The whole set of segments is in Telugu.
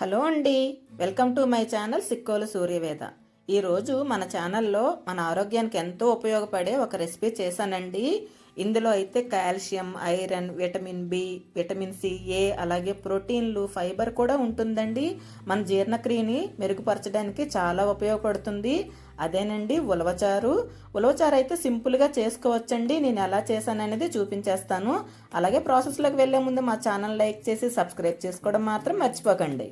హలో అండి. Welcome to my channel Sikkolu Suryaveda. ఈరోజు మన ఛానల్లో మన ఆరోగ్యానికి ఎంతో ఉపయోగపడే ఒక రెసిపీ చేశానండి. ఇందులో అయితే calcium iron vitamin B vitamin C A అలాగే ప్రోటీన్లు ఫైబర్ కూడా ఉంటుందండి. మన జీర్ణక్రియని మెరుగుపరచడానికి చాలా ఉపయోగపడుతుంది. అదేనండి ఉలవచారు ఉలవచారు అయితే సింపుల్గా చేసుకోవచ్చండి. నేను ఎలా చేశాననేది చూపించేస్తాను. అలాగే ప్రాసెస్లోకి వెళ్ళే ముందు మా ఛానల్ లైక్ చేసి సబ్స్క్రైబ్ చేసుకోవడం మాత్రం మర్చిపోకండి.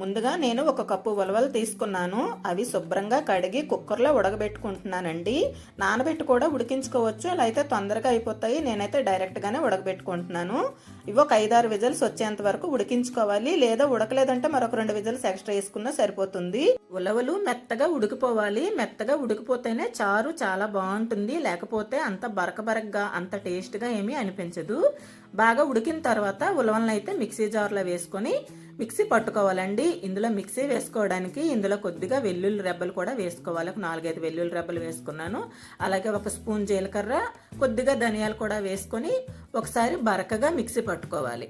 ముందుగా నేను ఒక కప్పు ఉలవలు తీసుకున్నాను. అవి శుభ్రంగా కడిగి కుక్కర్లో ఉడకబెట్టుకుంటున్నానండి. నానబెట్టి కూడా ఉడికించుకోవచ్చు. అలా అయితే తొందరగా అయిపోతాయి. నేనైతే డైరెక్ట్గానే ఉడకబెట్టుకుంటున్నాను. ఇవి ఒక ఐదారు విజల్స్ వచ్చేంత వరకు ఉడికించుకోవాలి. లేదా ఉడకలేదంటే మరొక రెండు విజల్స్ ఎక్స్ట్రా వేసుకున్నా సరిపోతుంది. ఉలవలు మెత్తగా ఉడికిపోవాలి. మెత్తగా ఉడికిపోతేనే చారు చాలా బాగుంటుంది. లేకపోతే అంత బరక బరకగా అంత టేస్ట్గా ఏమీ అనిపించదు. బాగా ఉడికిన తర్వాత ఉలవలను అయితే మిక్సీ జార్లో వేసుకొని మిక్సీ పట్టుకోవాలండి. ఇందులో మిక్సీ వేసుకోవడానికి ఇందులో కొద్దిగా వెల్లుల్లి రెబ్బలు కూడా వేసుకోవాలి. ఒక నాలుగైదు వెల్లుల్లి రెబ్బలు వేసుకున్నాను. అలాగే ఒక స్పూన్ జీలకర్ర కొద్దిగా ధనియాలు కూడా వేసుకొని ఒకసారి బరకగా మిక్సీ పట్టుకోవాలి.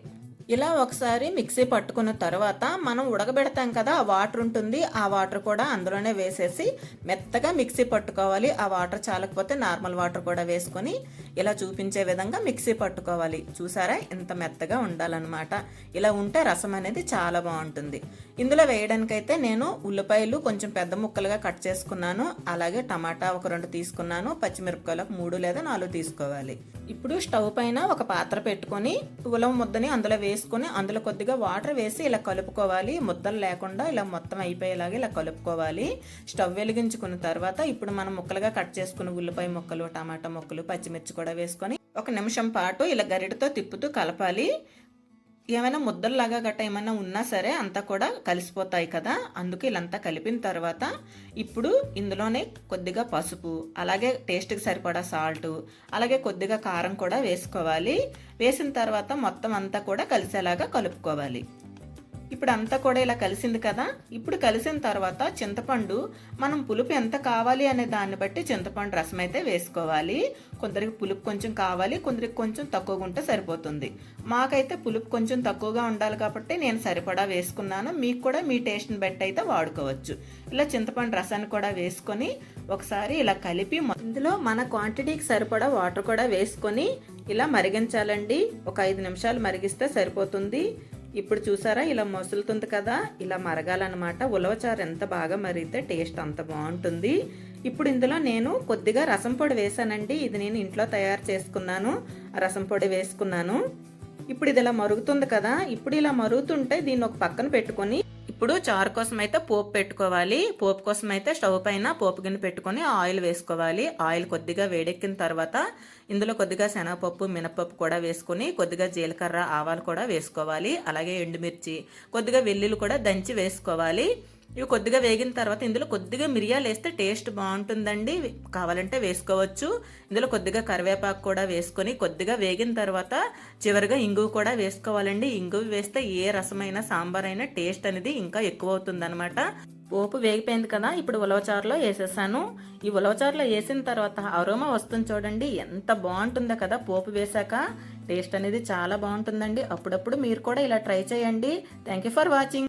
ఇలా ఒకసారి మిక్సీ పట్టుకున్న తర్వాత మనం ఉడకబెడతాం కదా ఆ వాటర్ ఉంటుంది. ఆ వాటర్ కూడా అందులోనే వేసేసి మెత్తగా మిక్సీ పట్టుకోవాలి. ఆ వాటర్ చాలకపోతే నార్మల్ వాటర్ కూడా వేసుకొని ఇలా చూపించే విధంగా మిక్సీ పట్టుకోవాలి. చూసారా? ఇంత మెత్తగా ఉండాలన్నమాట. ఇలా ఉంటే రసం అనేది చాలా బాగుంటుంది. ఇందులో వేయడానికైతే నేను ఉల్లిపాయలు కొంచెం పెద్ద ముక్కలుగా కట్ చేసుకున్నాను. అలాగే టమాటా ఒక రెండు తీసుకున్నాను. పచ్చిమిరపకాయలు మూడు లేదా నాలుగు తీసుకోవాలి. ఇప్పుడు స్టవ్ పైన ఒక పాత్ర పెట్టుకొని ఉలవ ముద్దని అందులో వేసుకొని అందులో కొద్దిగా వాటర్ వేసి ఇలా కలుపుకోవాలి. ముద్దలు లేకుండా ఇలా మొత్తం అయిపోయేలాగా ఇలా కలుపుకోవాలి. స్టవ్ వెలిగించుకున్న తర్వాత ఇప్పుడు మనం ముక్కలుగా కట్ చేసుకున్న ఉల్లిపాయ ముక్కలు టమాటా ముక్కలు పచ్చిమిర్చి కూడా కూడా వేసుకొని ఒక నిమిషం పాటు ఇలా గరిటతో తిప్పుతూ కలపాలి. ఏమైనా ముద్దల్లాగా గట్ట ఏమైనా ఉన్నా సరే అంతా కూడా కలిసిపోతాయి కదా. అందుకు ఇలాంతా కలిపిన తర్వాత ఇప్పుడు ఇందులోనే కొద్దిగా పసుపు అలాగే టేస్ట్కి సరిపడా సాల్ట్ అలాగే కొద్దిగా కారం కూడా వేసుకోవాలి. వేసిన తర్వాత మొత్తం అంతా కూడా కలిసేలాగా కలుపుకోవాలి. ఇప్పుడు అంతా కూడా ఇలా కలిసింది కదా? ఇప్పుడు కలిసిన తర్వాత చింతపండు మనం పులుపు ఎంత కావాలి అనే దాన్ని బట్టి చింతపండు రసం అయితే వేసుకోవాలి. కొందరికి పులుపు కొంచెం కావాలి కొందరికి కొంచెం తక్కువగా ఉంటే సరిపోతుంది. మాకైతే పులుపు కొంచెం తక్కువగా ఉండాలి కాబట్టి నేను సరిపడా వేసుకున్నాను. మీకు కూడా మీ టేస్ట్ని బట్టి అయితే వాడుకోవచ్చు. ఇలా చింతపండు రసాన్ని కూడా వేసుకొని ఒకసారి ఇలా కలిపి ఇందులో మన క్వాంటిటీకి సరిపడా వాటర్ కూడా వేసుకొని ఇలా మరిగించాలండి. ఒక ఐదు నిమిషాలు మరిగిస్తే సరిపోతుంది. ఇప్పుడు చూసారా? ఇలా మొసులుతుంది కదా? ఇలా మరగాలన్నమాట. ఉలవచారు ఎంత బాగా మరిగితే టేస్ట్ అంత బాగుంటుంది. ఇప్పుడు ఇందులో నేను కొద్దిగా రసం పొడి వేసానండి. ఇది నేను ఇంట్లో తయారు చేసుకున్నాను. రసం పొడి వేసుకున్నాను. ఇప్పుడు ఇది ఇలా మరుగుతుంది కదా? ఇప్పుడు ఇలా మరుగుతుంటే దీన్ని ఒక పక్కన పెట్టుకొని ఇప్పుడు చారు కోసం అయితే పోపు పెట్టుకోవాలి. పోపు కోసం అయితే స్టవ్ పైన పోపు గిన్నె పెట్టుకొని ఆయిల్ వేసుకోవాలి. ఆయిల్ కొద్దిగా వేడెక్కిన తర్వాత ఇందులో కొద్దిగా శనగపప్పు మినపప్పు కూడా వేసుకొని కొద్దిగా జీలకర్ర ఆవాలు కూడా వేసుకోవాలి. అలాగే ఎండుమిర్చి కొద్దిగా వెల్లుల్లి కూడా దంచి వేసుకోవాలి. ఇవి కొద్దిగా వేగిన తర్వాత ఇందులో కొద్దిగా మిరియాలు వేస్తే టేస్ట్ బాగుంటుందండి. కావాలంటే వేసుకోవచ్చు. ఇందులో కొద్దిగా కరివేపాకు కూడా వేసుకొని కొద్దిగా వేగిన తర్వాత చివరిగా ఇంగువ కూడా వేసుకోవాలండి. ఇంగువ వేస్తే ఏ రసమైన సాంబార్ అయినా టేస్ట్ అనేది ఇంకా ఎక్కువ అవుతుందన్నమాట పోపు వేగిపోయింది కదా ఇప్పుడు ఉలవచారులో వేసేసాను. ఈ ఉలవచారులో వేసిన తర్వాత అరోమా వస్తుంది చూడండి. ఎంత బాగుంటుందో కదా పోపు వేశాక. టేస్ట్ అనేది చాలా బాగుంటుందండి. అప్పుడప్పుడు మీరు కూడా ఇలా ట్రై చేయండి. Thank you for watching.